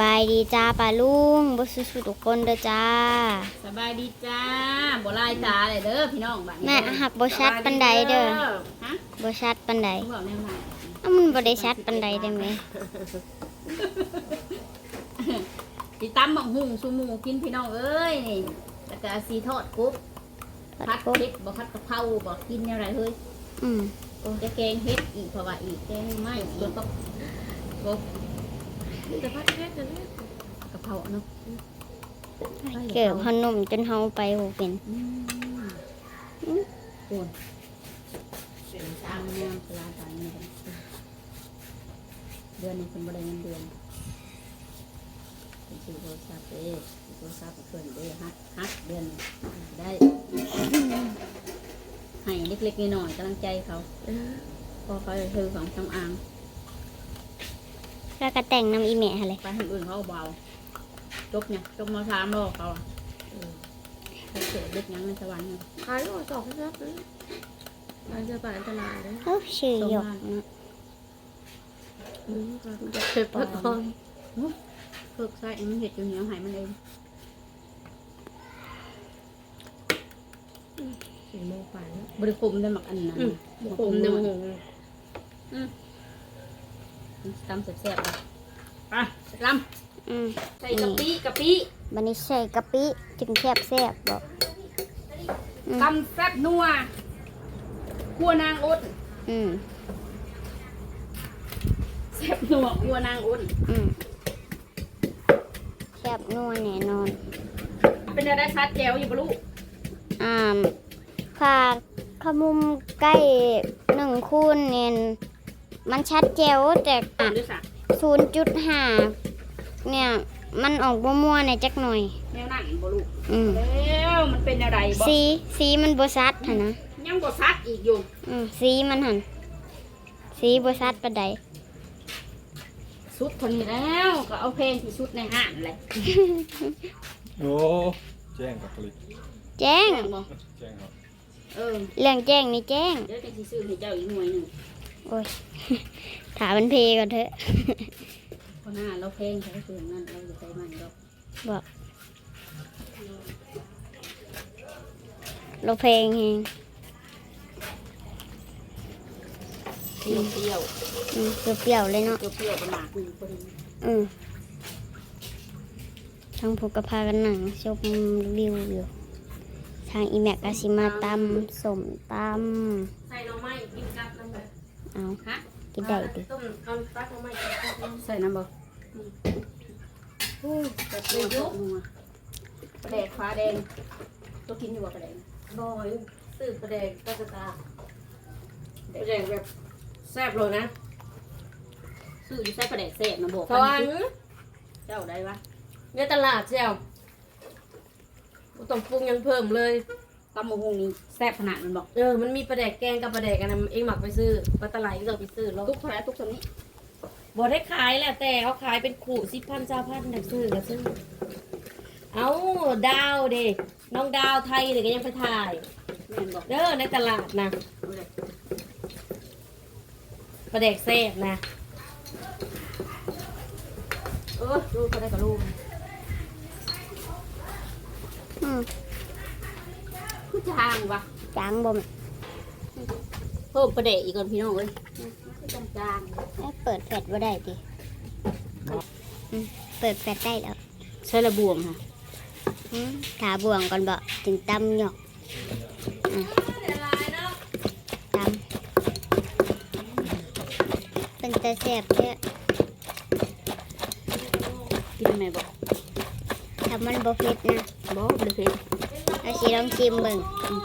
บายดีจ้าป้าลุงบุสุสุทุกคนเด้อจ้า สบายดีจ้าบ่ลายตาเลยเด้อพี่น้องบ้านนี้แม่หักบ่ชัดปานใดเด้อฮะบ่ชัดปานใดเขาบอกแนวไหนเอ้ามันบ่ได้ชัดปานใดได้ไหมสิตำบักหุ่งซูหมูกินพี่น้องเอ้ยนี่แล้วก็สีทอดกุ๊บปัดพัดปุ๊บเผ็ดบ่พัดกะเพราบ่กินแนวไรเฮ้ยอืมโอ้จะแกงเฮ็ดอีกเพราะว่าอีกแกงไม่อีกก็บ่นี่ แต่พัดแค่จะเล่นกะเพราเนาะเกิดพอหนุ่มจนเฮาไปบ่เป็นอืมโอนเป็นทางงามสลาดานนี่เดือนนี้เป็นบ่ได้เงินเดือนเป็นซื้อโทรศัพท์เด้ซื้อโทรศัพท์เพิ่นเด้ฮักฮักเดือนนี้ได้ให้เล็กๆน้อยๆกำลังใจเขาพอเขาจะซื้อของจำอาง แล้วก็แต่งน้ำอีแม่หั่นเลยไปทางอื่นเขาก็เบาจบเนี่ยจบมาสามรอบเขาอะเขาเกิดเล็กยังในสวรรค์เนี่ยขายก็สองพันครับเลยมันจะป่าอันตรายนะเอ้าชื่อหยกเนาะอืมจะเก็บปะตอนเพิกใส่มันเห็ดอยู่เหนียวหายมันเองสี่โมงไปแล้วบริคมได้หมักอันนั้นอืมหมักผมเดิมหง ตำแซ่บๆเลยไปลอืมำใส่กะปิกะปิบัดนี้ใส่กะปิจึงแซ่บแซ่บบ่อืมตำแซ่บนัวขัวนางอ้นอืมแซ่บนัวขัวนางอ้นอืมแซ่บนัวแน่นอน เป็นอะไรชัดแจ๋วอยู่ปะลูกอ่าค่ะขมุมใกล้หนึ่งคูณเนี่ย มันชัดเจวแต่อ่านด้วยสักศูนย์จุดห้าเนี่ย มันออกมัวๆในอยจักหน่อยแนวนั่นบ่ลูกอืมแล้วมันเป็นอะไรบ่สีสีมันบซัดหั่นนะยังบ่ซัดอีกอยู่อืมสีมันหันสีบซัดปานใดสุดคนนี้แล้วก็เอาเพลงที่สุดในห้างเลยโอ้แจ้งกับผลิตแจ้งแจ้งบ่แจ้งครับเออเรื่องแจ้งนี่แจ้งเดี๋ยวจะสิซื้อให้เจ้าอีกหน่วยหนึ่ง โอ้ยถามมันเพก่อนเถอะเพราะหน้าเราเพลงเขาซื้อนั่นเราจะใส่มันดอกบอกเราเพลงเองเปรี้ยวเปรี้ยวอืมเปรี้ยวๆเลยเนาะ เปรี้ยวเปรี้ยวประมาณหนึ่งพอดีอืมทางผูกกระพากันหนังชมวิวอยู่ ทางอีแม็กอาซิมาตำสมตใส่น้องไม้กินกับน้ำแบบำ เอาฮะกินได้ดิต้มเอาตักน้องไม้กินกับน้ำใส่น้ำบ่อู้แต่เปรี้ยวนัวปลาแดกฟ้าแดงตัวกินอยู่บ่ปลาแดงบอยซื้อปลาแดงตักตาปลาแดงแบบแซ่บเลยนะซื้ออยู่ใส่ปลาแดกแซ่บนะบอกสวรรค์เจ้าได้ปะเนี่ยตลาดเจ้าบ่ต้องปรุงยังเพิ่มเลย ตำมะฮงนี่แซ่บขนาดมันบอกเออ มันมีปลาแดกแกงกับปลาแดกอันนั้นเองหมักไปซื้อปลาตะไลก็ต้องไปซื้อแล้วทุกคนทุกคนนี้บ่ได้ขายแหละแต่เขาขายเป็นขู่สิบพันเจ้าพันนักซื้อกับซื้อ เอาดาวเด็น้องดาวไทยเด็กก็ยังไปถ่าย แม่นบอกเด้อในตลาดนะเอาเลยปลาแดกแซ่บนะ เออดูเขาได้กับลูกอืม คือจางวะจางบ่แมเพิ่มประเดะอีกก่อนพี่น้องเลยคือจางจางเอ้ยเปิดแฟลชว่าได้ดิอืมเปิดแฟลชได้แล้วใช้ระบวงค่ะอืมถาบ่วงก่อนบ่จึงตำหยอกอะตำเป็นตาแซ่บเด้อกินไหมบอกถ้ามันบ่เผ็ดนะบอกเลยเพชรเอาสิลองชิมเบิ่งอืม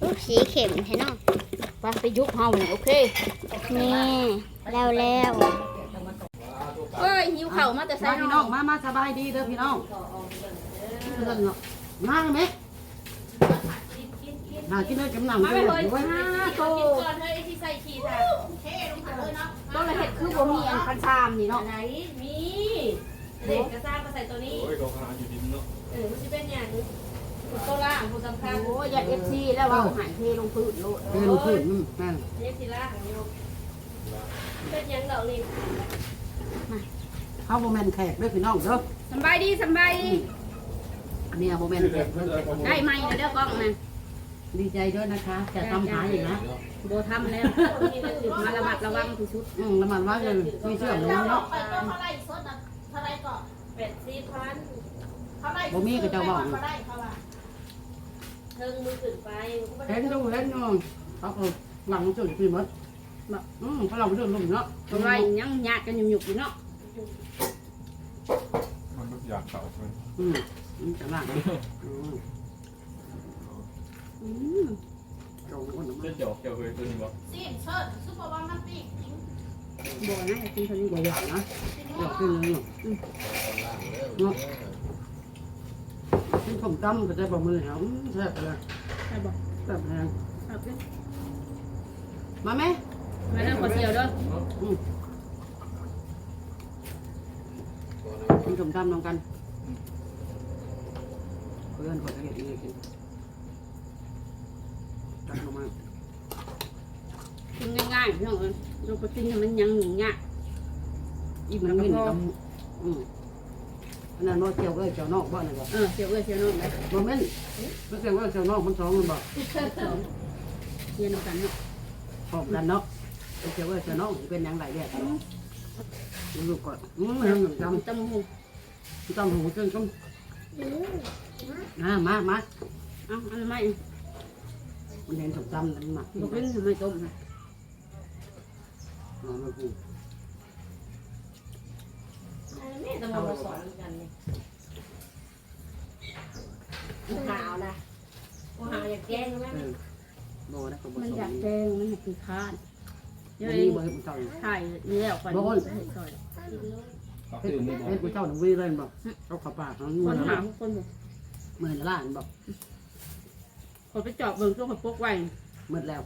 อุ๊ยสีเข็มแท้เนาะไปไปยุบเฮาเนี่ยโอเค นี่แล้วแล้วเอ้ยหิวเข่าวมาแต่ใส่มาพี่น้องมามาสบายดีเด้อพี่น้องเพื่อนเนาะมาไหมหากินได้กำลังมาไปเลเลยยไว้ห้าโตก่อนเฮ้ยที่ใส่ขีดอะ ต้นละเห็ดคือบ่มีอันคันชามนี่เนาะไหนมีเด็กกระซ่ามาใส่ตัวนี้โอ้ยเขาขนาดอยู่ดินเนาะเออมันจะเป็นอย่างโผู้โตล่างผู้สำคัญโอ้ยอย่าเอฟซีแล้วว่าหายเทลงพื้นโลดเทลงพื้นอืมนั่นเรียกทีล่างอยู่เป็นหยังดอกนี่เขาโมเมนแขกเด้อพี่น้องเด้อสำบายดีสำบายดีเมียโมเมนแขกเด้อได้ไหมเด้อกล้องนะ ดีใจด้วยนะคะจะทำหายอีกนะโบทำแล้วมาระมัดระวังที่สุดอืมน้ำมันว่าเลยมีเชื่อมแล้วเนาะแปดสี่พันบ่มีก็จะบอกเท่าไรเท่าไรเทิงมือขึ้นไปเห็นดูเห็นดูเขาเออหลังจุดพี่มดอืมเขาเราไปเดินลงเนาะทำไรยังหยาดกันหยุกๆอยู่เนาะมันก็อยากเข่ามันอืมอืมจะล่าง อืมอืมตรงคนเล่นจอกเกี่ยวเคยตัวนี้บ่โบนะกินเท่านี้ตัวใหญ่นะเดี๋ยวขึ้นเลยเนาะเป็นผมตั้มก็จะบอกมือเหรอแซ่บเลยใช่บอกแซ่บแรงครับเนี่ยมาไหมมาเรื่องขอเสียวเด้อเป็นผมตั้มน้องกันเพื่อนคนละเอียดนี่กิน ตัดลงมากินง่ายๆพี่น้องเอ้ยเราไปกินให้มันยังหยุ่งยากอิ่มมัแล้นวไม่ก็หพนีอกับอืมอันนั้นว่าเกี่ยวกับเจ้านอกบ้านเลยบ่เออเสียวเอ้ยเสียวนอนเลยบ่แม่นไม่เกี่ยวกับเจ้านอกมันสองมันบ่สองเรียนกันเนาะพร้อมกันเนาะเกี่ยวกับเจ้านอกเป็นอย่างไรเนี่ยลูกก่อนอืมมันจำจำหูจำหูจนจำมามามาเอ้าอันไม่ มันเห็นสมจำนั่นมาบอกเล่นทำไมต้มนะนอนมาพูแม่ตะมมาสอนกันเนี่ยหาวนะหาวอยากแกล้งไหมเออโบนะก็บ่มันสอยากแกงมันอยากกินข้านเดี๋ยววันเอนี้งบ่เฮ็ดเจ้าถ่ายนี่แล้วก่อนเขาเฮ็ดตื่นนี่บ่เฮ็ดเจ้าหนุ่มวีเลยบ่เอาขับปากทั้งคมื้อนหาละทุกคนบอกมื้อละล้านบ่ คนไปจอบเบิ่งตัวกับพวกไว้มื้อแล้ว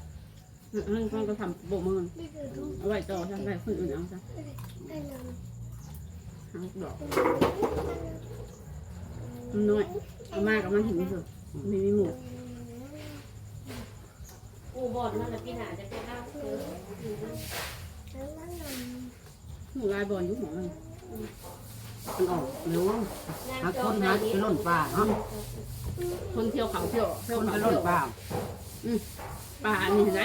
นั่นคนก็ทำโบกมือเอาไว้ต่อทำไรคนอื่นเอาซะหาดอกมันน้อยเอามากับมันถึงเถอะไม่มีหมูกูบอดนั่นแหละพี่หนาจะเป็นข้าวเออหมูลายบอลยุคของมัน มันออกเร็วหาคนหาไปล่นป่าเนาะคนเที่ยวเขาเที่ยวเที่คยวนไปเขาล่นเที่ยวป่าป่าอันนี้เห็นไหม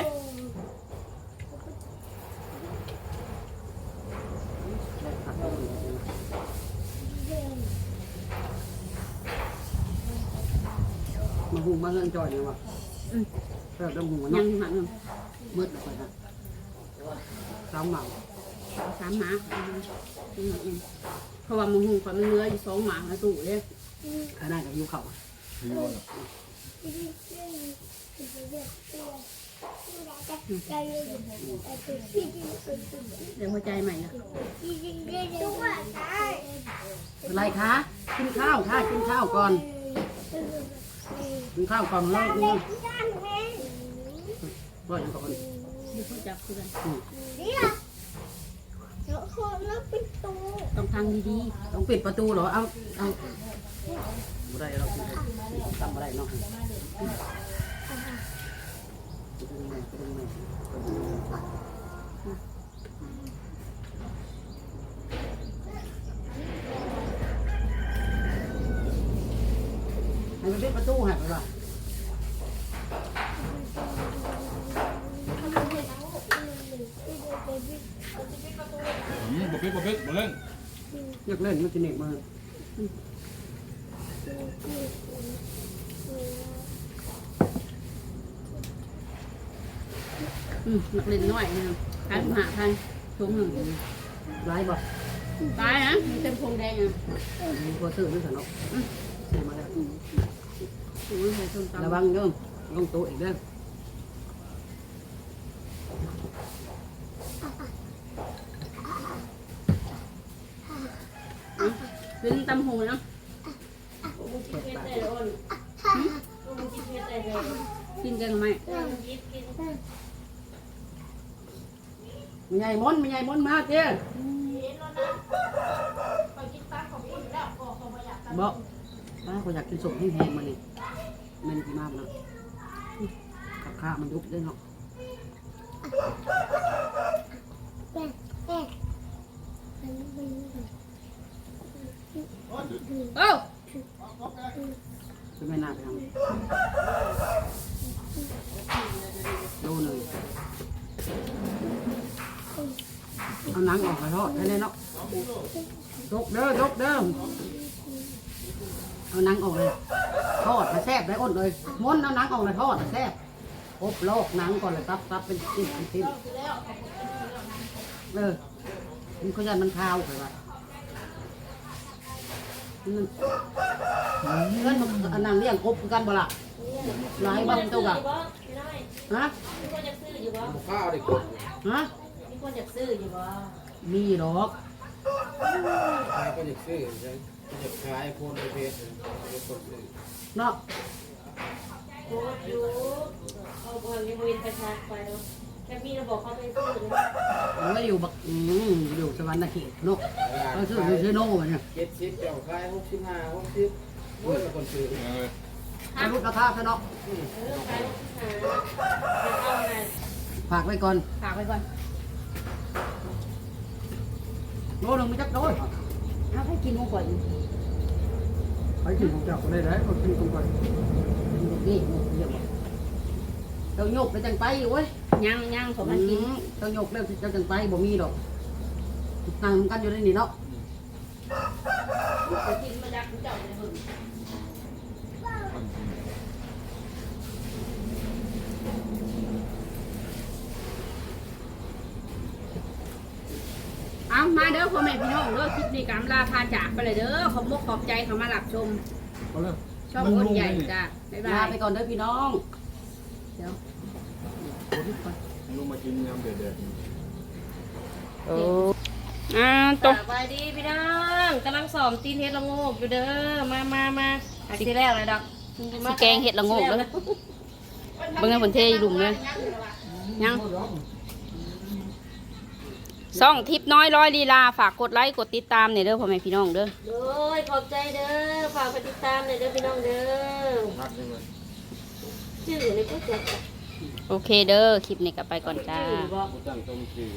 มาหูมาเรื่องจอยเนี่ยว่ะเออดำหูยัเนาะงหันมืดไปนะสามเหมาสามหมา เพราะว่ามึงหูความมันเนื้ออยู่สองหมาในตู้เลยขนาดกับยูเขาคือว่าน่ะเดี๋ยวหัวใจใหม่นะอะไรคะกินข้าวค่ะกินข้าวก่อนกินข้าวก่อนแล้วนี่ก็ยังก่อนเดี๋ยวเขาจับคือกัน Nó ต้องทางดีต้องปิดประตูเหรอ เอา เอาไม่ได้เราทำอะไรเนาะให้มันปิดประตูให้ไปว่า อืมบ่ปิดบ่ปิดบ่เล่นอยากเล่นมันจะเหน็บมือๆอืมนักเล่นน้อยนะการหาทันถุงหนึ่งไล่บ่ตายนะเต็มพงแดงอะมีพอซื้อด้วยสนกซื้อมาแล้วถุงใส่ส้มตำระวังเด้อลงโต๊ะอีกเด้อ ขึ้นตำหูเนาะกูกินเพชรได้เลยอ้นกูกินเพชรได้เลยกินกันไหมยิบกินมีไงมนมีไงมนมาเจ้บอกป้าเขาอยากกินสุกแห้งๆมานี่แม่นกี่มากเนาะข้าวข้ามันยุบได้เนาะ โอ้คือไม่น่าไปทำโลหนึ่งเอาหนังออกไปทอดให้แน่เนาะยกเด้อยกเด้อเอาหนังออกเลยทอดมาแซ่บได้อ้นเลยม้วนเอาหนังออกเลยทอดมาแซ่บอบโลกหนังก่อนเลยตับตับเป็นชิ้นเป็นชิ้นเออมันก็ยันมันคาวไปว่ามัน เงินอันนั้นเลี้ยงกบกันบ่ล่ะหลายบ้างตัวกะน้อยฮะมีคนอยากซื้ออยู่บ่ข้าวดิกฮะมีคนอยากซื้ออยู่บ่มีดอกขายก็อยากซื้อใช่อยากขายโคนในเพจเป็นคนซื้อเนาะโคตรอยู่เอาบอลยังบ่เห็นประชาชนไปเนาะ แค่มีเราบอกเขาไปซื้อเลยเอาไว้อยู่บักอืมอยู่สวรรค์เขตเนาะเอาซื้อซื้อซื้อโน่มาเนี่ยเจ็ดสิบเจ้าขายหกสิบห้าหกสิบโอ้ยคนซื้อเอาลูกกระทาซะเนาะเออขายหาเอาไงฝากไว้ก่อนฝากไว้ก่อนโลหนึงไม่จักโดยเอาให้กินของก่อนไปกินของเจ้าก็ได้แล้วก็กินของก่อนนี่เยี่ยม เจ้าโยกไปจังไปอยู่เว้ยยังยังผมอืมันกินมเจ้าโยกแล้วเจ้าจังไปบ่มีดอกนั่งกันอยู่ในนี่เนาะไปกินมาจากเจ้าเลยเบิ่งเอามาเด้อพ่อแม่พี่น้องเด้อคลิปนี้กำลาพาจากไปเลยเด้อขอบมกขอบใจเขามาหลับชมเอาเลยช่องคนใหญ่จ้ะบ๊ายบาลายไปก่อนเด้อพี่น้อง เดี๋ยวลูกมากินยำเด็ดอ่าสบายดีพี่น้องกำลังสอมตีนเฮ็ดละโงกอยู่เด้อมามามาอาทิตย์แรกเลยดอกสิแกงเห็ดละโงกเลยเบิ่งให้ผลเทยลุมเลยยังซ่องทิปน้อยร้อยลีลาฝากกดไลค์กดติดตามเนี่ยเด้อพ่อแม่พี่น้องเด้อโดยขอบใจเด้อฝากไปติดตามหน่อยเด้อพี่น้องเด้อๆนักนี่เลย ชื่อในก๋วยเตี๋ยวโอเคเด้อ คลิปนี้ก็ไปก่อนจ้าชื่อบอกตั้งต้มซื้อ